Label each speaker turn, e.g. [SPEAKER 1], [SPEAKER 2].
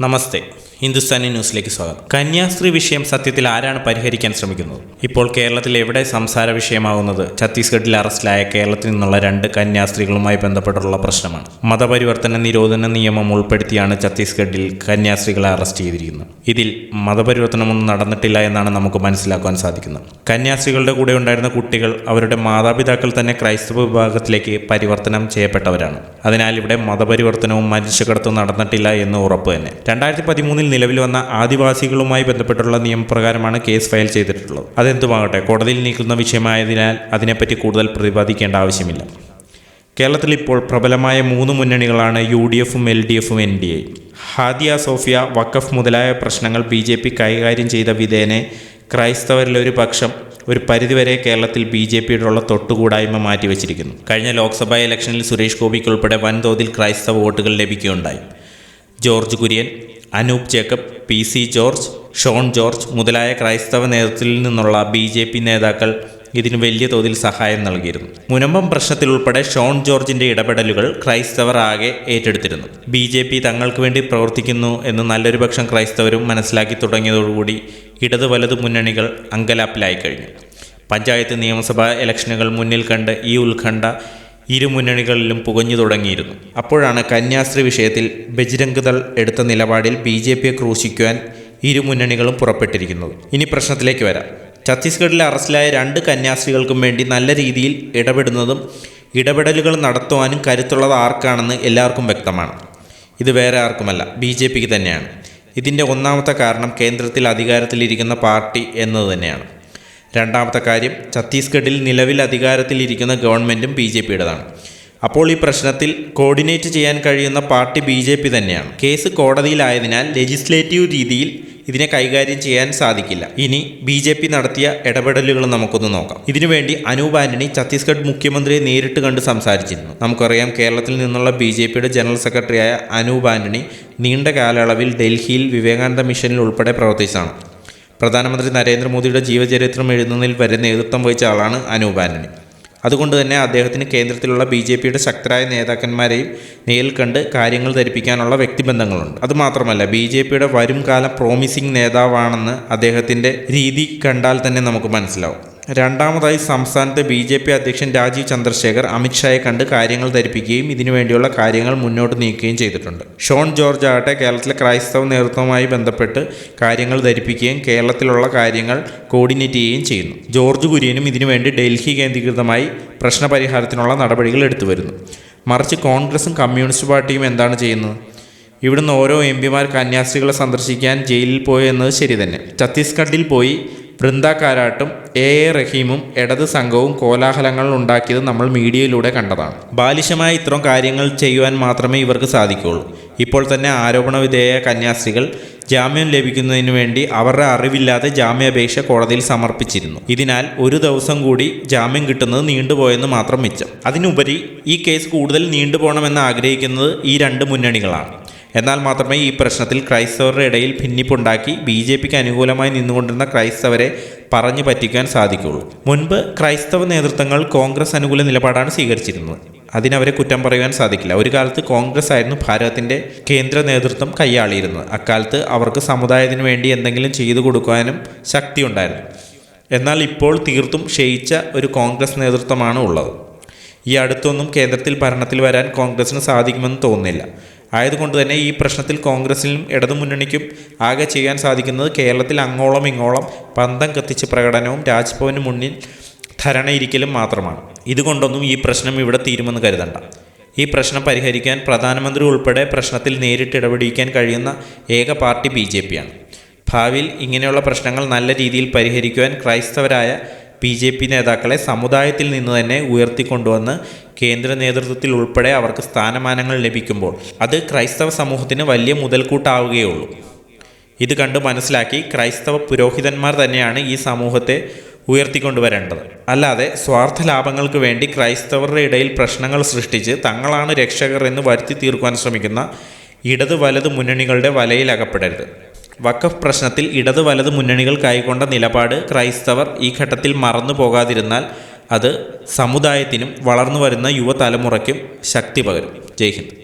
[SPEAKER 1] ನಮಸ್ತೆ ഹിന്ദുസ്ഥാനി ന്യൂസിലേക്ക് സ്വാഗതം. കന്യാസ്ത്രീ വിഷയം സത്യത്തിൽ ആരാണ് പരിഹരിക്കാൻ ശ്രമിക്കുന്നത്? ഇപ്പോൾ കേരളത്തിൽ എവിടെ സംസാര വിഷയമാകുന്നത് ഛത്തീസ്ഗഡിൽ അറസ്റ്റിലായ കേരളത്തിൽ നിന്നുള്ള രണ്ട് കന്യാസ്ത്രീകളുമായി ബന്ധപ്പെട്ടുള്ള പ്രശ്നമാണ്. മതപരിവർത്തന നിരോധന നിയമം ഉൾപ്പെടുത്തിയാണ് ഛത്തീസ്ഗഡിൽ കന്യാസ്ത്രീകളെ അറസ്റ്റ് ചെയ്തിരിക്കുന്നത്. ഇതിൽ മതപരിവർത്തനമൊന്നും നടന്നിട്ടില്ല എന്നാണ് നമുക്ക് മനസ്സിലാക്കാൻ സാധിക്കുന്നത്. കന്യാസ്ത്രീകളുടെ കൂടെ ഉണ്ടായിരുന്ന കുട്ടികൾ അവരുടെ മാതാപിതാക്കൾ തന്നെ ക്രൈസ്തവ വിഭാഗത്തിലേക്ക് പരിവർത്തനം ചെയ്യപ്പെട്ടവരാണ്. അതിനാൽ ഇവിടെ മതപരിവർത്തനവും മനുഷ്യക്കടത്തും നടന്നിട്ടില്ല എന്ന് ഉറപ്പ് തന്നെ. രണ്ടായിരത്തി പതിമൂന്നിൽ നിലവിൽ വന്ന ആദിവാസികളുമായി ബന്ധപ്പെട്ടുള്ള നിയമപ്രകാരമാണ് കേസ് ഫയൽ ചെയ്തിട്ടുള്ളത്. അതെന്തുമാകട്ടെ കോടതിയിൽ നീക്കുന്ന വിഷയമായതിനാൽ അതിനെപ്പറ്റി കൂടുതൽ പ്രതിപാദിക്കേണ്ട ആവശ്യമില്ല. കേരളത്തിൽ ഇപ്പോൾ പ്രബലമായ മൂന്ന് മുന്നണികളാണ് യു ഡി എഫും എൽ ഡി എഫും N D A Hadiya Sofia വഖഫ് മുതലായ പ്രശ്നങ്ങൾ ബി ജെ പി കൈകാര്യം ചെയ്ത വിധേനെ ക്രൈസ്തവരിലൊരു പക്ഷം ഒരു പരിധിവരെ കേരളത്തിൽ ബി ജെ പിയോടുള്ള തൊട്ടുകൂടായ്മ മാറ്റിവെച്ചിരിക്കുന്നു. കഴിഞ്ഞ ലോക്സഭാ ഇലക്ഷനിൽ സുരേഷ് ഗോപിക്കുൾപ്പെടെ വൻതോതിൽ ക്രൈസ്തവ വോട്ടുകൾ ലഭിക്കുകയുണ്ടായി. ജോർജ് കുര്യൻ അനൂപ് ജേക്കബ് പി സി ജോർജ് ഷോൺ ജോർജ് മുതലായ ക്രൈസ്തവ നേതൃത്വത്തിൽ നിന്നുള്ള ബി ജെ പി നേതാക്കൾ ഇതിന് വലിയ തോതിൽ സഹായം നൽകിയിരുന്നു. മുനമ്പം പ്രശ്നത്തിൽ ഉൾപ്പെടെ ഷോൺ ജോർജിന്റെ ഇടപെടലുകൾ ക്രൈസ്തവർ ആകെ ഏറ്റെടുത്തിരുന്നു. ബി ജെ പി തങ്ങൾക്ക് വേണ്ടി പ്രവർത്തിക്കുന്നു എന്ന് നല്ലൊരു പക്ഷം ക്രൈസ്തവരും മനസ്സിലാക്കി തുടങ്ങിയതോടുകൂടി ഇടതു വലത് മുന്നണികൾ അങ്കലാപ്പിലായി കഴിഞ്ഞു. പഞ്ചായത്ത് നിയമസഭാ ഇലക്ഷനുകൾ മുന്നിൽ കണ്ട് ഈ ഉത്കണ്ഠ ഇരു മുന്നണികളിലും പുകഞ്ഞു തുടങ്ങിയിരുന്നു. അപ്പോഴാണ് കന്യാസ്ത്രീ വിഷയത്തിൽ ബജ്രംഗ്ദൾ എടുത്ത നിലപാടിൽ ബി ജെ പിയെ ക്രൂശിക്കുവാൻ ഇരു മുന്നണികളും പുറപ്പെട്ടിരിക്കുന്നത്. ഇനി പ്രശ്നത്തിലേക്ക് വരാം. ഛത്തീസ്ഗഡിൽ അറസ്റ്റിലായ രണ്ട് കന്യാസ്ത്രീകൾക്കും വേണ്ടി നല്ല രീതിയിൽ ഇടപെടുന്നതും ഇടപെടലുകൾ നടത്തുവാനും കരുത്തുള്ളത് ആർക്കാണെന്ന് എല്ലാവർക്കും വ്യക്തമാണ്. ഇത് വേറെ ആർക്കുമല്ല ബി ജെ പിക്ക് തന്നെയാണ്. ഇതിന്റെ ഒന്നാമത്തെ കാരണം കേന്ദ്രത്തിൽ അധികാരത്തിലിരിക്കുന്ന പാർട്ടി എന്നത് തന്നെയാണ്. രണ്ടാമത്തെ കാര്യം ഛത്തീസ്ഗഡിൽ നിലവിൽ അധികാരത്തിലിരിക്കുന്ന ഗവൺമെന്റും ബി ജെ പിയുടേതാണ്. അപ്പോൾ ഈ പ്രശ്നത്തിൽ കോർഡിനേറ്റ് ചെയ്യാൻ കഴിയുന്ന പാർട്ടി ബി ജെ പി തന്നെയാണ്. കേസ് കോടതിയിലായതിനാൽ ലെജിസ്ലേറ്റീവ് രീതിയിൽ ഇതിനെ കൈകാര്യം ചെയ്യാൻ സാധിക്കില്ല. ഇനി ബി ജെ പി നടത്തിയ ഇടപെടലുകൾ നമുക്കൊന്ന് നോക്കാം. ഇതിനുവേണ്ടി അനൂപ് ആന്റണി ഛത്തീസ്ഗഡ് മുഖ്യമന്ത്രിയെ നേരിട്ട് കണ്ട് സംസാരിച്ചിരുന്നു. നമുക്കറിയാം കേരളത്തിൽ നിന്നുള്ള ബി ജെ പിയുടെ ജനറൽ സെക്രട്ടറിയായ അനൂപ് ആന്റണി നീണ്ട കാലയളവിൽ ഡൽഹിയിൽ വിവേകാനന്ദ മിഷനിൽ ഉൾപ്പെടെ പ്രവർത്തിച്ചതാണ്. പ്രധാനമന്ത്രി നരേന്ദ്രമോദിയുടെ ജീവചരിത്രം എഴുതുന്നതിൽ വരെ നേതൃത്വം വഹിച്ച ആളാണ് അനൂപ് ആന്റണി. അതുകൊണ്ട് തന്നെ അദ്ദേഹത്തിന് കേന്ദ്രത്തിലുള്ള ബി ജെ പിയുടെ ശക്തരായ നേതാക്കന്മാരെയും നേരിൽ കണ്ട് കാര്യങ്ങൾ ധരിപ്പിക്കാനുള്ള വ്യക്തിബന്ധങ്ങളുണ്ട്. അതുമാത്രമല്ല ബി ജെ പിയുടെ വരും കാല പ്രോമിസിംഗ് നേതാവാണെന്ന് അദ്ദേഹത്തിന്റെ രീതി കണ്ടാൽ തന്നെ നമുക്ക് മനസ്സിലാവും. രണ്ടാമതായി സംസ്ഥാനത്തെ ബി ജെ പി അധ്യക്ഷൻ രാജീവ് ചന്ദ്രശേഖർ അമിത്ഷായെ കണ്ട് കാര്യങ്ങൾ ധരിപ്പിക്കുകയും ഇതിനുവേണ്ടിയുള്ള കാര്യങ്ങൾ മുന്നോട്ട് നീക്കുകയും ചെയ്തിട്ടുണ്ട്. ഷോൺ ജോർജ് ആകട്ടെ കേരളത്തിലെ ക്രൈസ്തവ നേതൃത്വവുമായി ബന്ധപ്പെട്ട് കാര്യങ്ങൾ ധരിപ്പിക്കുകയും കേരളത്തിലുള്ള കാര്യങ്ങൾ കോർഡിനേറ്റ് ചെയ്യുകയും ചെയ്യുന്നു. ജോർജ് കുര്യനും ഇതിനുവേണ്ടി ഡൽഹി കേന്ദ്രീകൃതമായി പ്രശ്നപരിഹാരത്തിനുള്ള നടപടികൾ എടുത്തു വരുന്നു. മറിച്ച് കോൺഗ്രസും കമ്മ്യൂണിസ്റ്റ് പാർട്ടിയും എന്താണ് ചെയ്യുന്നത്? ഇവിടുന്ന് ഓരോ എം പിമാർ കന്യാസ്ത്രീകളെ സന്ദർശിക്കാൻ ജയിലിൽ പോയെന്നത് ശരി തന്നെ. ഛത്തീസ്ഗഡിൽ പോയി വൃന്ദ കാരാട്ടും എ എ റഹീമും ഇടത് സംഘവും കോലാഹലങ്ങൾ ഉണ്ടാക്കിയത് നമ്മൾ മീഡിയയിലൂടെ കണ്ടതാണ്. ബാലിശമായ ഇത്തരം കാര്യങ്ങൾ ചെയ്യുവാൻ മാത്രമേ ഇവർക്ക് സാധിക്കുകയുള്ളൂ. ഇപ്പോൾ തന്നെ ആരോപണ വിധേയ കന്യാസ്ത്രീകൾ ജാമ്യം ലഭിക്കുന്നതിന് വേണ്ടി അവരുടെ അറിവില്ലാതെ ജാമ്യാപേക്ഷ കോടതിയിൽ സമർപ്പിച്ചിരുന്നു. ഇതിനാൽ ഒരു ദിവസം കൂടി ജാമ്യം കിട്ടുന്നത് നീണ്ടുപോയെന്ന് മാത്രം മിച്ചം. അതിനുപരി ഈ കേസ് കൂടുതൽ നീണ്ടുപോകണമെന്ന് ആഗ്രഹിക്കുന്നത് ഈ രണ്ട് മുന്നണികളാണ്. എന്നാൽ മാത്രമേ ഈ പ്രശ്നത്തിൽ ക്രൈസ്തവരുടെ ഇടയിൽ ഭിന്നിപ്പുണ്ടാക്കി ബി ജെ പിക്ക് അനുകൂലമായി നിന്നുകൊണ്ടിരുന്ന ക്രൈസ്തവരെ പറഞ്ഞു പറ്റിക്കാൻ സാധിക്കുകയുള്ളൂ മുൻപ് ക്രൈസ്തവ നേതൃത്വങ്ങൾ കോൺഗ്രസ് അനുകൂല നിലപാടാണ് സ്വീകരിച്ചിരുന്നത്. അതിനവരെ കുറ്റം പറയുവാൻ സാധിക്കില്ല. ഒരു കാലത്ത് കോൺഗ്രസ് ആയിരുന്നു ഭാരതത്തിന്റെ കേന്ദ്ര നേതൃത്വം കൈയാളിയിരുന്നത്. അക്കാലത്ത് അവർക്ക് സമുദായത്തിന് വേണ്ടി എന്തെങ്കിലും ചെയ്തു കൊടുക്കാനും ശക്തി ഉണ്ടായിരുന്നു എന്നാൽ ഇപ്പോൾ തീർത്തും ക്ഷയിച്ച ഒരു കോൺഗ്രസ് നേതൃത്വമാണ് ഉള്ളത്. ഈ അടുത്തൊന്നും കേന്ദ്രത്തിൽ ഭരണത്തിൽ വരാൻ കോൺഗ്രസിന് സാധിക്കുമെന്ന് തോന്നുന്നില്ല. ആയതുകൊണ്ട് തന്നെ ഈ പ്രശ്നത്തിൽ കോൺഗ്രസിനും ഇടതുമുന്നണിക്കും ആകെ ചെയ്യാൻ സാധിക്കുന്നത് കേരളത്തിൽ അങ്ങോളം ഇങ്ങോളം പന്തം കത്തിച്ച് പ്രകടനവും രാജ്ഭവന് മുന്നിൽ ധരണയിരിക്കലും മാത്രമാണ്. ഇതുകൊണ്ടൊന്നും ഈ പ്രശ്നം ഇവിടെ തീരുമെന്ന് കരുതണ്ട. ഈ പ്രശ്നം പരിഹരിക്കാൻ പ്രധാനമന്ത്രി ഉൾപ്പെടെ പ്രശ്നത്തിൽ നേരിട്ട് ഇടപെടിക്കാൻ കഴിയുന്ന ഏക പാർട്ടി ബി ജെ പിയാണ് ഭാവിയിൽ ഇങ്ങനെയുള്ള പ്രശ്നങ്ങൾ നല്ല രീതിയിൽ പരിഹരിക്കുവാൻ ക്രൈസ്തവരായ ബി ജെ പി നേതാക്കളെ സമുദായത്തിൽ നിന്ന് തന്നെ ഉയർത്തിക്കൊണ്ടുവന്ന് കേന്ദ്ര നേതൃത്വത്തിൽ ഉൾപ്പെടെ അവർക്ക് സ്ഥാനമാനങ്ങൾ ലഭിക്കുമ്പോൾ അത് ക്രൈസ്തവ സമൂഹത്തിന് വലിയ മുതൽക്കൂട്ടാവുകയുള്ളൂ. ഇത് കണ്ട് മനസ്സിലാക്കി ക്രൈസ്തവ പുരോഹിതന്മാർ തന്നെയാണ് ഈ സമൂഹത്തെ ഉയർത്തിക്കൊണ്ടുവരേണ്ടത്. അല്ലാതെ സ്വാർത്ഥ ലാഭങ്ങൾക്ക് വേണ്ടി ക്രൈസ്തവരുടെ ഇടയിൽ പ്രശ്നങ്ങൾ സൃഷ്ടിച്ച് തങ്ങളാണ് രക്ഷകർ എന്ന് വരുത്തി തീർക്കുവാൻ ശ്രമിക്കുന്ന ഇടത് വലത് മുന്നണികളുടെ വലയിൽ അകപ്പെടരുത്. വഖഫ് പ്രശ്നത്തിൽ ഇടതു വലത് മുന്നണികൾ കൈക്കൊണ്ട നിലപാട് ക്രൈസ്തവർ ഈ ഘട്ടത്തിൽ മറന്നു പോകാതിരുന്നാൽ അത് സമുദായത്തിനും വളർന്നു വരുന്ന യുവതലമുറയ്ക്കും ശക്തി പകരും. ജയ് ഹിന്ദ്.